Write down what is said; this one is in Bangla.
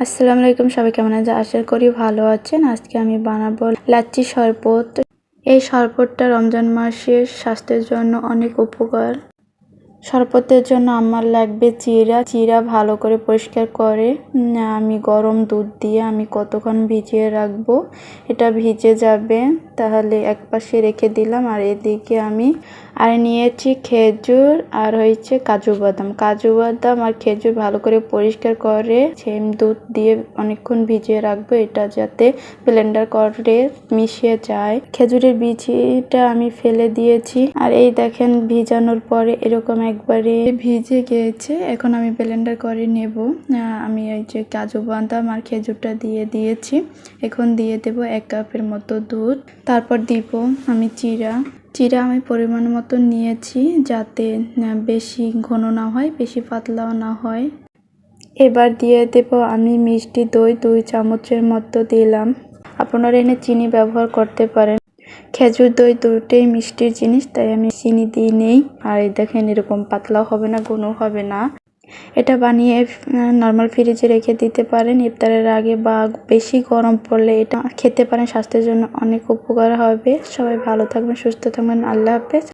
আসসালামু আলাইকুম, সবাই কেমন আছে? আশা করি ভালো আছেন। আজকে আমি বানাবো লাচ্ছি শরবত। এই শরবতটা রমজান মাসের স্বাস্থ্যের জন্য অনেক উপকার। শরবতের জন্য আমার লাগবে চিরা। চিরা ভালো করে পরিষ্কার করে। আমি গরম দুধ দিয়ে আমি কতক্ষণ ভিজিয়ে রাখব? এটা ভিজে যাবে। তাহলে এক পাশে রেখে দিলাম আর এদিকে আমি আর নিয়েছি খেজুর আর হয়েছে কাজু বাদাম। কাজু বাদাম আর খেজুর ভালো করে পরিষ্কার করে সেম দুধ দিয়ে অনেকক্ষণ ভিজিয়ে রাখব। এটা যাতে ব্লেন্ডার করে মিশিয়ে যায়। খেজুরের বিচিটা আমি ফেলে দিয়েছি। আর এই দেখেন ভিজানোর পরে এরকম একবারে ভিজে গিয়েছে। এখন আমি ব্লেন্ডার করে নেব। আমি এই যে কাজু বাদাম আর খেজুরটা দিয়ে দিয়েছি। এখন দিয়ে দেব এক কাপের মতো দুধ। তারপর দিব আমি চিরা। চিরা আমি পরিমাণ মতো নিয়েছি যাতে বেশি ঘন না হয়, বেশি পাতলাও না হয়। এবার দিয়ে দেব আমি মিষ্টি দই দুই চামচের মতো দিলাম। আপনারা এনে চিনি ব্যবহার করতে পারেন। খেজুর দই দুটোই মিষ্টির জিনিস, তাই আমি চিনি দিই নেই। আর দেখেন এরকম পাতলাও হবে না ঘন হবে না। এটা বানিয়ে নর্মাল ফ্রিজে রেখে দিতে পারেন। ইফতারের আগে বা বেশি গরম পড়লে এটা খেতে পারেন, স্বাস্থ্যের জন্য অনেক উপকার হবে। সবাই ভালো থাকবেন, সুস্থ থাকবেন। আল্লাহ হাফেজ।